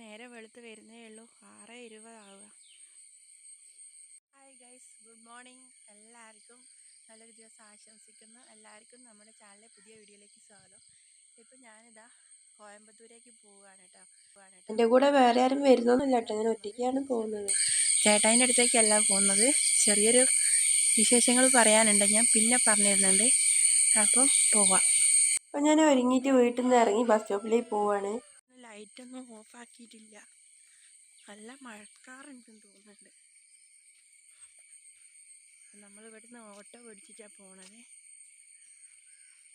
നേരെ വെളുത്ത് വരുന്നേ ഉള്ളൂ. ആറ് ഇരുപതാവുക ഹായ് ഗൈസ് ഗുഡ് മോർണിംഗ് എല്ലാവർക്കും നല്ലൊരു ദിവസം ആശംസിക്കുന്നു. എല്ലാവർക്കും നമ്മുടെ ചാനലിലെ പുതിയ വീഡിയോയിലേക്ക് സ്വാഗതം. ഇപ്പം ഞാനിതാ കോയമ്പത്തൂരേക്ക് പോവുകയാണ് കേട്ടോ. എന്റെ കൂടെ വേറെ ആരും വരുന്നൊന്നുമില്ല കേട്ടോ. ഞാൻ ഒറ്റയ്ക്കാണ് പോകുന്നത്. ചേട്ടായിന്റെ അടുത്തേക്കല്ല പോകുന്നത്. ചെറിയൊരു വിശേഷങ്ങൾ പറയാനുണ്ട്. ഞാൻ പിന്നെ പറഞ്ഞിരുന്നുണ്ട്. അപ്പോൾ പോവാം. അപ്പം ഞാൻ ഒരുങ്ങിയിട്ട് വീട്ടിൽ നിന്ന് ഇറങ്ങി ബസ് സ്റ്റോപ്പിലേക്ക് പോവാണ്. ലൈറ്റൊന്നും ഓഫാക്കിയിട്ടില്ല. നല്ല മഴക്കാറുണ്ടെന്ന് തോന്നുന്നുണ്ട്. നമ്മൾ ഇവിടുന്ന് ഓട്ടോ പിടിച്ചിട്ടാണ് പോണത്.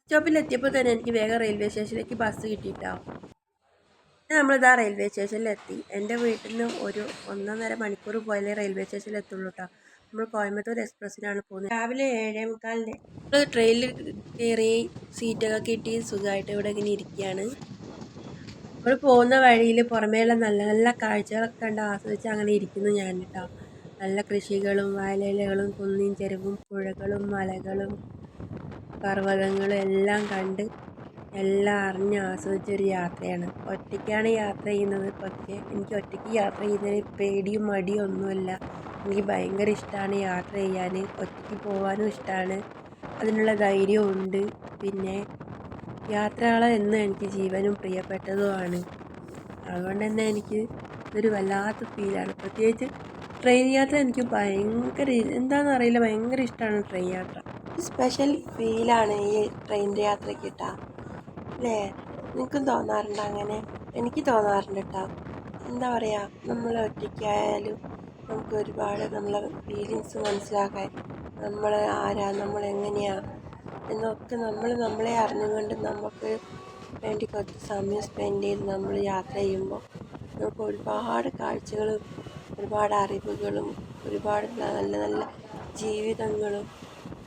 സ്റ്റോപ്പിൽ എത്തിയപ്പോൾ തന്നെ എനിക്ക് വേഗം റെയിൽവേ സ്റ്റേഷനിലേക്ക് ബസ് കിട്ടിയിട്ടാവും നമ്മളിതാ റെയിൽവേ സ്റ്റേഷനിലെത്തി. എന്റെ വീട്ടിൽ നിന്ന് ഒരു ഒന്നൊന്നര മണിക്കൂർ പോയാലേ റെയിൽവേ സ്റ്റേഷനിൽ എത്തുള്ളൂ കേട്ടോ നമ്മൾ കോയമ്പത്തൂർ എക്സ്പ്രസ്സിനാണ് പോകുന്നത്. രാവിലെ ഏഴേ മുക്കാലിന് നമ്മൾ ട്രെയിനിൽ കയറി സീറ്റൊക്കെ കിട്ടി. സുഖമായിട്ട് ഇവിടെ ഇങ്ങനെ ഇരിക്കുകയാണ്. നമ്മൾ പോകുന്ന വഴിയിൽ പുറമേയുള്ള നല്ല നല്ല കാഴ്ചകളൊക്കെ കണ്ട് ആസ്വദിച്ച് അങ്ങനെ ഇരിക്കുന്നു ഞാൻ കേട്ടോ നല്ല കൃഷികളും വയലിലകളും കുന്നിൻ ചെരുവും പുഴകളും മലകളും പർവതങ്ങളും എല്ലാം കണ്ട് എല്ലാം അറിഞ്ഞ് ആസ്വദിച്ചൊരു യാത്രയാണ്. ഒറ്റയ്ക്കാണ് യാത്ര ചെയ്യുന്നത്. പക്ഷേ എനിക്ക് ഒറ്റയ്ക്ക് യാത്ര ചെയ്യുന്നതിന് പേടിയും മടിയും ഒന്നുമില്ല. എനിക്ക് ഭയങ്കര ഇഷ്ടമാണ് യാത്ര ചെയ്യാൻ ഒറ്റയ്ക്ക് പോകാനും ഇഷ്ടമാണ് അതിനുള്ള ധൈര്യവും ഉണ്ട് പിന്നെ യാത്രകൾ എന്നും എനിക്ക് ജീവനും പ്രിയപ്പെട്ടതുമാണ്. അതുകൊണ്ട് തന്നെ എനിക്ക് ഇതൊരു വല്ലാത്ത ഫീലാണ് പ്രത്യേകിച്ച് ട്രെയിൻ യാത്ര എനിക്ക് ഭയങ്കര എന്താണെന്ന് അറിയില്ല. ഭയങ്കര ഇഷ്ടമാണ് ട്രെയിൻ യാത്ര. സ്പെഷ്യൽ ഫീലാണ് ഈ ട്രെയിൻ യാത്രയ്ക്ക് കേട്ടാ അല്ലേ നിനക്കും തോന്നാറുണ്ട് അങ്ങനെ? എനിക്ക് തോന്നാറുണ്ട് കേട്ടോ എന്താ പറയുക നമ്മൾ ഒറ്റയ്ക്കായാലും നമുക്ക് ഒരുപാട് നമ്മളെ ഫീലിങ്സ് മനസ്സിലാക്കാൻ നമ്മൾ ആരാ? നമ്മൾ എങ്ങനെയാ എന്നൊക്കെ നമ്മൾ നമ്മളെ അറിഞ്ഞുകൊണ്ട് നമുക്ക് വേണ്ടി കുറച്ച് സമയം സ്പെൻഡ് ചെയ്ത് നമ്മൾ യാത്ര ചെയ്യുമ്പോൾ നമുക്ക് ഒരുപാട് കാഴ്ചകളും ഒരുപാട് അറിവുകളും ഒരുപാട് നല്ല നല്ല ജീവിതങ്ങളും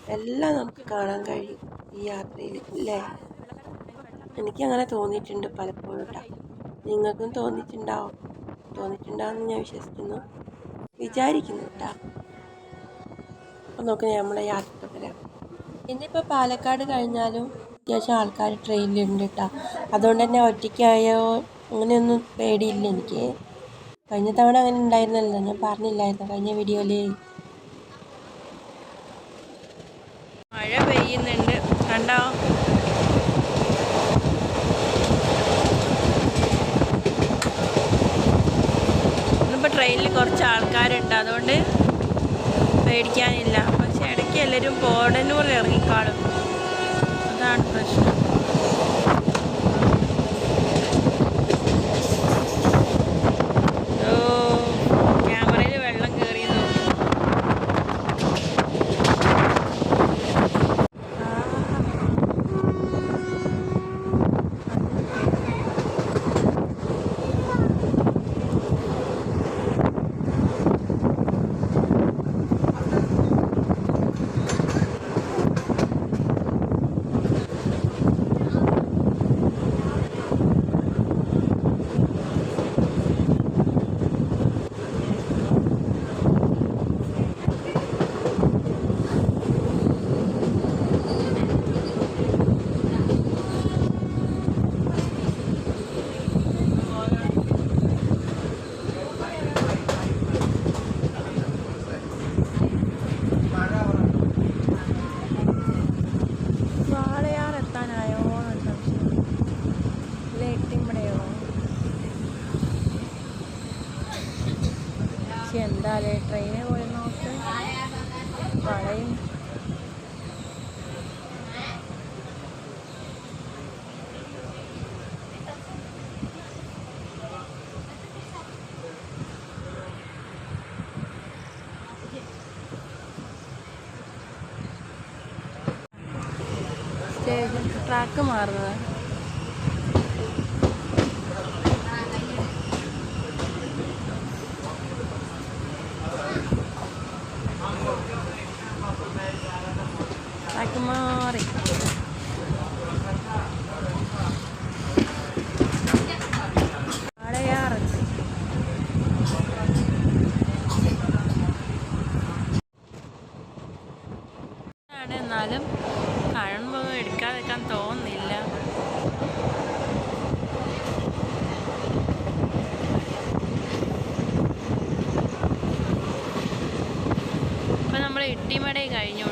എല്ലാം നമുക്ക് കാണാൻ കഴിയും ഈ യാത്രയിൽ അല്ലേ? എനിക്കങ്ങനെ തോന്നിയിട്ടുണ്ട് പലപ്പോഴും കേട്ടോ നിങ്ങൾക്കും തോന്നിയിട്ടുണ്ടാവും. തോന്നിയിട്ടുണ്ടാവുമെന്ന് ഞാൻ വിശ്വസിക്കുന്നു. വിചാരിക്കുന്നു കേട്ടോ അപ്പം നോക്കി നമ്മളെ യാത്ര തുടരാം ഇന്നിപ്പോൾ പാലക്കാട് കഴിഞ്ഞാലും അത്യാവശ്യം ആൾക്കാർ ട്രെയിനിലുണ്ട് കേട്ടോ അതുകൊണ്ട് തന്നെ ഒറ്റയ്ക്കായോ അങ്ങനെയൊന്നും പേടിയില്ല എനിക്ക്. കഴിഞ്ഞ തവണ അങ്ങനെ ഉണ്ടായിരുന്നല്ലോ ഞാൻ പറഞ്ഞില്ലായിരുന്നു കഴിഞ്ഞ വീഡിയോയിൽ മഴ പെയ്യുന്നുണ്ട് കണ്ടോ? ഇന്നിപ്പോൾ ട്രെയിനിൽ കുറച്ച് ആൾക്കാരുണ്ട് അതുകൊണ്ട് പേടിക്കാനില്ല. എല്ലാവരും പോടന്നൂർ ഇറങ്ങിക്കാളും അതാണ് പ്രശ്നം ഓ ക്യാമറയിൽ വെള്ളം കയറി വാളയാർ എത്താനായോ എന്ന് സംശയം ഇത് എട്ടിമ്പടയോ പക്ഷെ എന്താലേ ട്രെയിനിൽ പോയി നോക്ക് വളയും സ്റ്റേഷൻ ട്രാക്ക് മാറുന്നത്. ട്രാക്ക് മാറി. തോന്നുന്നില്ല. ഇപ്പൊ നമ്മൾ ഇട്ടിമടയിൽ കഴിഞ്ഞു.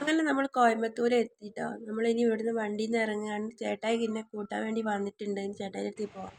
അങ്ങനെ നമ്മൾ കോയമ്പത്തൂർ എത്തിയിട്ടോ നമ്മളിനി ഇവിടുന്ന് വണ്ടിയിൽ നിന്ന് ഇറങ്ങുകയാണ് ചേട്ടായി എന്നെ കൂട്ടാൻ വേണ്ടി വന്നിട്ടുണ്ട്. ചേട്ടായിയുടെ അടുത്തേക്ക് അടുത്ത് പോവാം.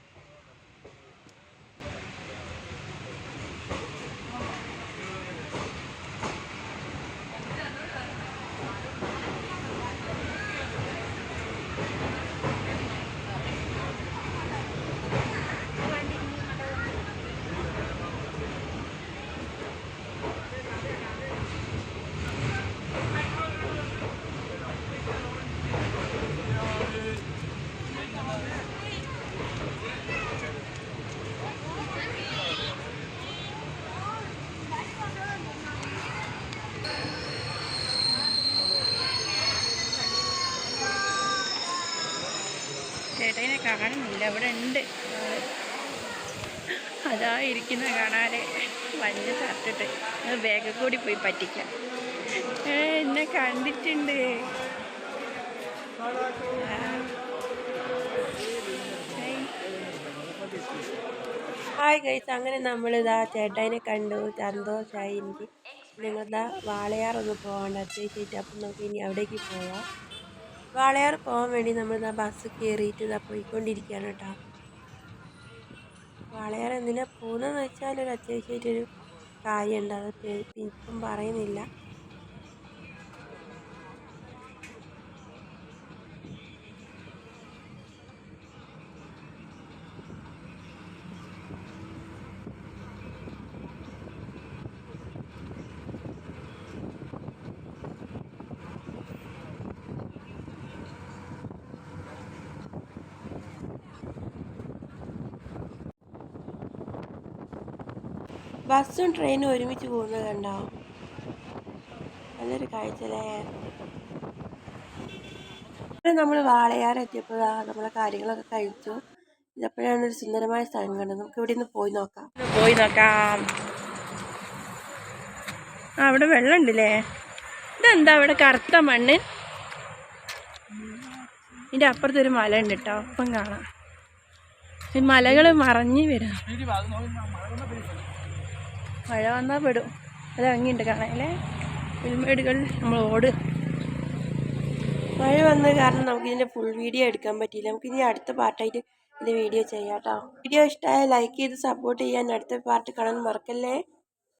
കാണുന്നില്ല. അവിടെ ഉണ്ട്. അതാ ഇരിക്കുന്ന കാണാതെ വല്ല ഷർട്ടിട്ട് ബാഗ് കൂടി പോയി പറ്റിക്കാം. എന്നെ കണ്ടിട്ടുണ്ട്. ഹായ് ഗൈസ് അങ്ങനെ നമ്മളിതാ ചേട്ടായിനെ കണ്ടു. സന്തോഷമായി എനിക്ക് നിങ്ങളിതാ വാളയാർ ഒന്ന് പോകണ്ട. അത്യാവശ്യമായിട്ട് അപ്പം നമുക്ക് ഇനി അവിടേക്ക് പോവാം. വാളയാർ പോകാൻ വേണ്ടി നമ്മൾ ആ ബസ് കയറിയിട്ട് ഇതാ പോയിക്കൊണ്ടിരിക്കുകയാണ് കേട്ടോ. വാളയാർ എന്തിനാണ് പോകുന്നതെന്ന് വെച്ചാൽ ഒരു അത്യാവശ്യമായിട്ടൊരു കാര്യമുണ്ട്. അത് ഇപ്പം പറയുന്നില്ല. ബസ്സും ട്രെയിനും ഒരുമിച്ച് പോകുന്നത് കണ്ടോ? നല്ലൊരു കാഴ്ചല്ലേ നമ്മൾ വാളയാർ എത്തിയപ്പോൾ നമ്മളെ കാര്യങ്ങളൊക്കെ കഴിച്ചു. ഇതപ്പോഴാണ് ഒരു സുന്ദരമായ സ്ഥലം കണ്ടത്. നമുക്ക് ഇവിടെ നിന്ന് പോയി നോക്കാം. പോയി നോക്കാം. ആ അവിടെ വെള്ളം ഉണ്ടല്ലേ ഇതെന്താ അവിടെ കറുത്ത മണ്ണ്? ഇതിന്റെ അപ്പുറത്തൊരു മല ഉണ്ട് കേട്ടോ. അപ്പം കാണാം. ഈ മലകൾ മറഞ്ഞു വരാം. മഴ വന്നാൽ പെടും. അത് ഭംഗിയുണ്ട് കാണാനല്ലേ? പുൽമേടുകൾ നമ്മൾ ഓട്. മഴ വന്ന കാരണം നമുക്ക് ഇതിന്റെ ഫുൾ വീഡിയോ എടുക്കാൻ പറ്റിയില്ല. നമുക്ക് ഇനി അടുത്ത പാർട്ടായിട്ട് ഇത് വീഡിയോ ചെയ്യാം കേട്ടോ. വീഡിയോ ഇഷ്ടമായ ലൈക്ക് ചെയ്ത് സപ്പോർട്ട് ചെയ്യാൻ അടുത്ത പാർട്ട് കാണാൻ മറക്കല്ലേ?